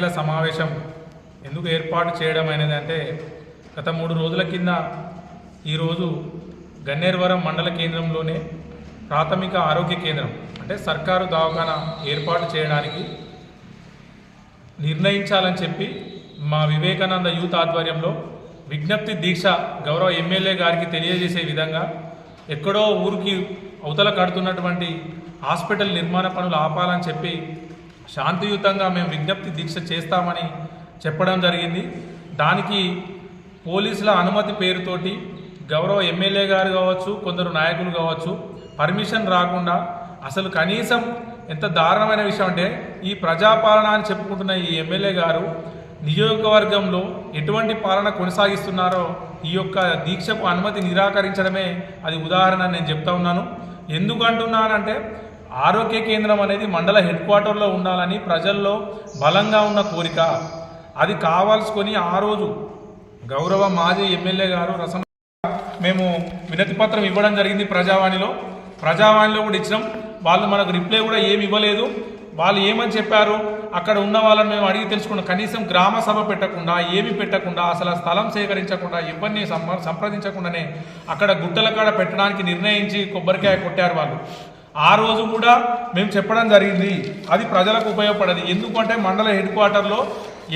పాత్రికేయుల సమావేశం ఎందుకు ఏర్పాటు చేయడం అనేది అంటే గత మూడు రోజుల కింద ఈరోజు గన్నేరువరం మండల కేంద్రంలోనే ప్రాథమిక ఆరోగ్య కేంద్రం అంటే సర్కారు దవాఖాన ఏర్పాటు చేయడానికి నిర్ణయించాలని చెప్పి మా వివేకానంద యూత్ ఆధ్వర్యంలో విజ్ఞప్తి దీక్ష గౌరవ ఎమ్మెల్యే గారికి తెలియజేసే విధంగా ఎక్కడో ఊరికి అవతల కడుతున్నటువంటి హాస్పిటల్ నిర్మాణ పనులు ఆపాలని చెప్పి శాంతియుతంగా మేము విజ్ఞప్తి దీక్ష చేస్తామని చెప్పడం జరిగింది. దానికి పోలీసుల అనుమతి పేరుతోటి గౌరవ ఎమ్మెల్యే గారు కావచ్చు కొందరు నాయకులు కావచ్చు పర్మిషన్ రాకుండా అసలు కనీసం ఎంత దారుణమైన విషయం అంటే ఈ ప్రజాపాలన అని చెప్పుకుంటున్న ఈ ఎమ్మెల్యే గారు నియోజకవర్గంలో ఎటువంటి పాలన కొనసాగిస్తున్నారో ఈ యొక్క దీక్షకు అనుమతి నిరాకరించడమే అది ఉదాహరణ నేను చెప్తా ఉన్నాను. ఎందుకు అంటున్నానంటే ఆరోగ్య కేంద్రం అనేది మండల హెడ్ క్వార్టర్లో ఉండాలని ప్రజల్లో బలంగా ఉన్న కోరిక. అది కావాల్సుకొని ఆ రోజు గౌరవ మాజీ ఎమ్మెల్యే గారు రసం మేము వినతి పత్రం ఇవ్వడం జరిగింది ప్రజావాణిలో. ప్రజావాణిలో కూడా ఇచ్చినాం. వాళ్ళు మనకు రిప్లై కూడా ఏమి ఇవ్వలేదు. వాళ్ళు ఏమని చెప్పారు? అక్కడ ఉన్న వాళ్ళని మేము అడిగి తెలుసుకున్నాం. కనీసం గ్రామ సభ పెట్టకుండా ఏమి పెట్టకుండా అసలు స్థలం సేకరించకుండా ఎవరిని సంప సంప్రదించకుండానే అక్కడ గుట్టల కాడ పెట్టడానికి నిర్ణయించి కొబ్బరికాయ కొట్టారు వాళ్ళు. ఆ రోజు కూడా మేము చెప్పడం జరిగింది. అది ప్రజలకు ఉపయోగపడదు. ఎందుకంటే మండల హెడ్ క్వార్టర్లో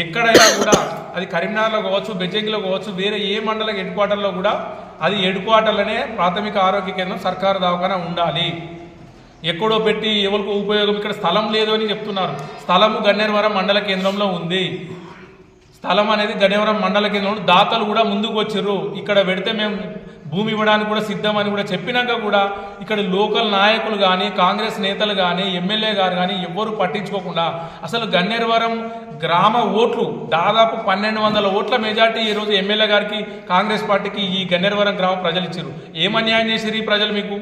ఎక్కడైనా కూడా అది కరీంనగర్లో కావచ్చు బెజ్జంకిలో కావచ్చు వేరే ఏ మండల హెడ్ క్వార్టర్లో కూడా అది హెడ్ క్వార్టర్లోనే ప్రాథమిక ఆరోగ్య కేంద్రం సర్కారు దావాఖానా ఉండాలి. ఎక్కడో పెట్టి ఎవరికి ఉపయోగం ఇక్కడ స్థలం లేదు అని చెప్తున్నారు. స్థలము గన్నేరవరం మండల కేంద్రంలో ఉంది. స్థలం అనేది గన్నేవరం మండల కేంద్రంలో దాతలు కూడా ముందుకు వచ్చారు. ఇక్కడ పెడితే మేము భూమి ఇవ్వడానికి కూడా సిద్ధమని కూడా చెప్పినాక కూడా ఇక్కడ లోకల్ నాయకులు కానీ కాంగ్రెస్ నేతలు కానీ ఎమ్మెల్యే గారు కానీ ఎవ్వరు పట్టించుకోకుండా అసలు గన్నేరువరం గ్రామ ఓట్లు దాదాపు పన్నెండు వందల ఓట్ల మెజార్టీ ఈరోజు ఎమ్మెల్యే గారికి కాంగ్రెస్ పార్టీకి ఈ గన్నేరువరం గ్రామ ప్రజలు ఇచ్చారు. ఏమన్యాయం చేశారు ఈ ప్రజలు మీకు?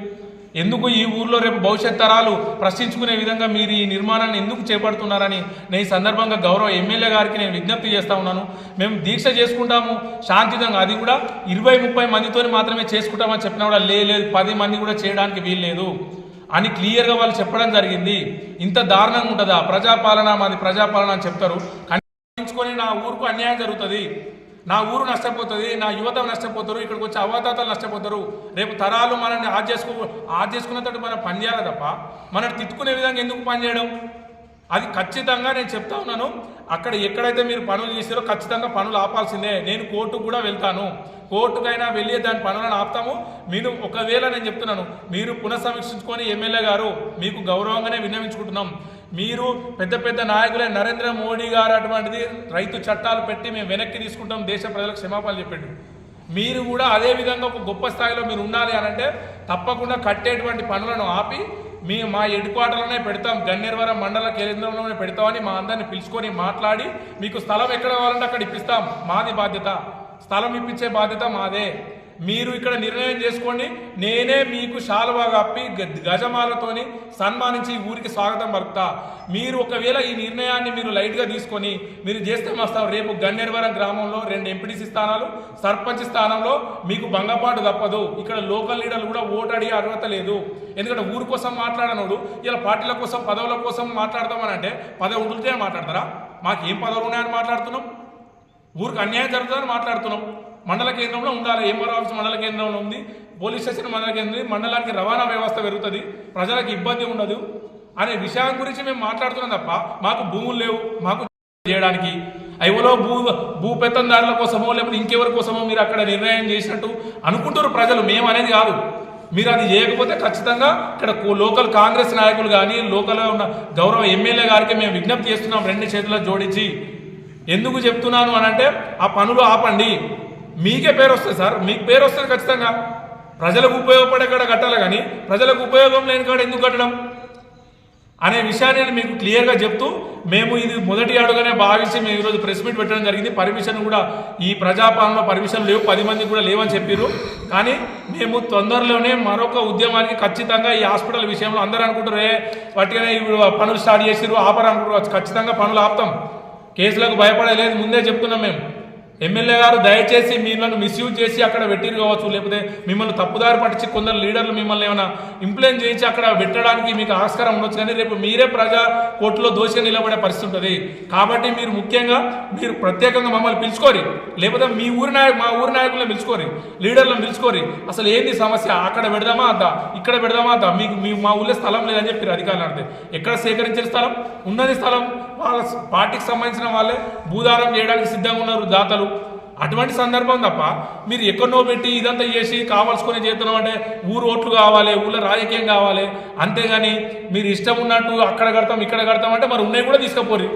ఎందుకు ఈ ఊర్లో రేపు భవిష్యత్ తరాలు ప్రశ్నించుకునే విధంగా మీరు ఈ నిర్మాణాన్ని ఎందుకు చేపడుతున్నారని నేను ఈ సందర్భంగా గౌరవ ఎమ్మెల్యే గారికి నేను విజ్ఞప్తి చేస్తా ఉన్నాను. మేము దీక్ష చేసుకుంటాము. శాంతియుతంగా అది కూడా ఇరవై ముప్పై మందితో మాత్రమే చేసుకుంటామని చెప్పినా కూడా లే లేదు పది మంది కూడా చేయడానికి వీల్లేదు అని క్లియర్గా వాళ్ళు చెప్పడం జరిగింది. ఇంత దారుణంగా ఉంటుందా? ప్రజాపాలన మాది ప్రజాపాలన అని చెప్తారు. కనిపించుకొని నా ఊరుకు అన్యాయం జరుగుతుంది. నా ఊరు నష్టపోతుంది నా యువత నష్టపోతారు ఇక్కడికి వచ్చి అవతాతలు నష్టపోతారు. రేపు తరాలు మనల్ని ఆజ్ చేసుకో ఆజ్ చేసుకున్నట్టు మనం పనిచేయాలి తప్ప మనం తిట్టుకునే విధంగా ఎందుకు పని చేయడం? అది ఖచ్చితంగా నేను చెప్తా ఉన్నాను. అక్కడ ఎక్కడైతే మీరు పనులు చేసారో ఖచ్చితంగా పనులు ఆపాల్సిందే. నేను కోర్టుకు కూడా వెళ్తాను. కోర్టుకైనా వెళ్ళి దాని పనులను ఆపుతాము. మీరు ఒకవేళ నేను చెప్తున్నాను మీరు పునఃసమీక్షించుకొని ఎమ్మెల్యే గారు మీకు గౌరవంగానే విన్నవించుకుంటున్నాం. మీరు పెద్ద పెద్ద నాయకులే నరేంద్ర మోడీ గారు అటువంటిది రైతు చట్టాలు పెట్టి మేము వెనక్కి తీసుకుంటాం. దేశ ప్రజలకు క్షమాపణలు చెప్పండి. మీరు కూడా అదే విధంగా ఒక గొప్ప స్థాయిలో మీరు ఉండాలి అని అంటే తప్పకుండా కట్టేటువంటి పనులను ఆపి మీ మా హెడ్ క్వార్టర్లోనే పెడతాం. గన్నేరువరం మండల కేంద్రంలోనే పెడతామని మా అందరిని పిలుచుకొని మాట్లాడి మీకు స్థలం ఎక్కడ కావాలంటే అక్కడ ఇప్పిస్తాం. మాది బాధ్యత. స్థలం ఇప్పించే బాధ్యత మాదే. మీరు ఇక్కడ నిర్ణయం చేసుకోండి. నేనే మీకు శాలువా కప్పి గ- గజమాలతోని సన్మానించి ఈ ఊరికి స్వాగతం పలుకుతా. మీరు ఒకవేళ ఈ నిర్ణయాన్ని మీరు లైట్గా తీసుకొని మీరు చేస్తే మస్తాం రేపు గన్నేరువరం గ్రామంలో రెండు ఎంపీటీసీ స్థానాలు సర్పంచ్ స్థానంలో మీకు భంగపాటు తప్పదు. ఇక్కడ లోకల్ లీడర్లు కూడా ఓటు అడిగే అర్హత లేదు. ఎందుకంటే ఊరు కోసం మాట్లాడనోడు ఇలా పార్టీల కోసం పదవుల కోసం మాట్లాడతామని అంటే పదవి ఉంటే మాట్లాడతారా? మాకు ఏం పదవులు ఉన్నాయని మాట్లాడుతున్నాం? ఊరికి అన్యాయం జరుగుతుందని మాట్లాడుతున్నాం. మండల కేంద్రంలో ఉండాలి. ఎంఆర్ ఆఫీస్ మండల కేంద్రంలో ఉంది? పోలీస్ స్టేషన్ మండల కేంద్రం మండలానికి రవాణా వ్యవస్థ పెరుగుతుంది. ప్రజలకు ఇబ్బంది ఉండదు. అనే విషయం గురించి మేము మాట్లాడుతున్నాం తప్ప మాకు భూములు లేవు. మాకు చేయడానికి. ఎవరో భూ భూ పెత్తందారుల కోసమో లేకపోతే ఇంకెవరి కోసమో మీరు అక్కడ నిర్ణయం చేసినట్టు అనుకుంటారు ప్రజలు. మేము అనేది కాదు. మీరు అది చేయకపోతే ఖచ్చితంగా ఇక్కడ లోకల్ కాంగ్రెస్ నాయకులు కానీ లోకల్లో ఉన్న గౌరవ ఎమ్మెల్యే గారికి మేము విజ్ఞప్తి చేస్తున్నాం. రెండు చేతుల్లో జోడించి. ఎందుకు చెప్తున్నాను అని అంటే ఆ పనులు ఆపండి. మీకే పేరు వస్తుంది సార్. మీకు పేరు వస్తుంది ఖచ్చితంగా. ప్రజలకు ఉపయోగపడే కాడ కట్టాలి కానీ ప్రజలకు ఉపయోగం లేని కాడ ఎందుకు కట్టడం? అనే విషయాన్ని నేను మీకు క్లియర్గా చెప్తూ మేము ఇది మొదటి అడుగునే భావించి మేము ఈరోజు ప్రెస్ మీట్ పెట్టడం జరిగింది. పర్మిషన్ కూడా ఈ ప్రజాపాలనలో పర్మిషన్ లేవు. పది మందికి కూడా లేవని చెప్పారు కానీ మేము తొందరలోనే మరొక ఉద్యమానికి ఖచ్చితంగా ఈ హాస్పిటల్ విషయంలో అందరూ అనుకుంటారు ఏ వాటికనే ఇప్పుడు పనులు స్టార్ట్ చేసిరు ఆపరు అనుకుంటారు. ఖచ్చితంగా పనులు ఆపుతాం. కేసులకు భయపడలేదు. ముందే చెప్తున్నాం మేము. ఎమ్మెల్యే గారు దయచేసి మిమ్మల్ని మిస్యూజ్ చేసి అక్కడ పెట్టిరు కావచ్చు లేకపోతే మిమ్మల్ని తప్పుదారి పట్టించి కొందరు లీడర్లు మిమ్మల్ని ఏమైనా ఇంప్లైన్ చేయించి అక్కడ పెట్టడానికి మీకు ఆస్కారం ఉండొచ్చు కానీ రేపు మీరే ప్రజా కోర్టులో దోషిగా నిలబడే పరిస్థితి ఉంటుంది. కాబట్టి మీరు ముఖ్యంగా మీరు ప్రత్యేకంగా మమ్మల్ని పిలుచుకోరి లేకపోతే మీ ఊరి నాయకు మా ఊరి నాయకులను పిలుచుకోరి లీడర్లను పిలుచుకోరి. అసలు ఏంది సమస్య? అక్కడ పెడదామా అద్దా? ఇక్కడ పెడదామా అద్దా? మీకు మీ మా ఊళ్ళో స్థలం లేదని చెప్పి అధికారులు అంటే. ఎక్కడ సేకరించిన స్థలం? ఉన్నది స్థలం. వాళ్ళ పార్టీకి సంబంధించిన వాళ్ళే భూదానం చేయడానికి సిద్ధంగా ఉన్నారు దాతలు. అటువంటి సందర్భం తప్ప మీరు ఎక్కడో పెట్టి ఇదంతా చేసి కావాల్సుకొని చేస్తున్నాం అంటే ఊరు ఓట్లు కావాలి ఊళ్ళో రాజకీయం కావాలి. అంతేగాని మీరు ఇష్టం ఉన్నట్టు అక్కడ కడతాం ఇక్కడ కడతాం అంటే మరి ఉన్నాయి కూడా తీసుకపోరి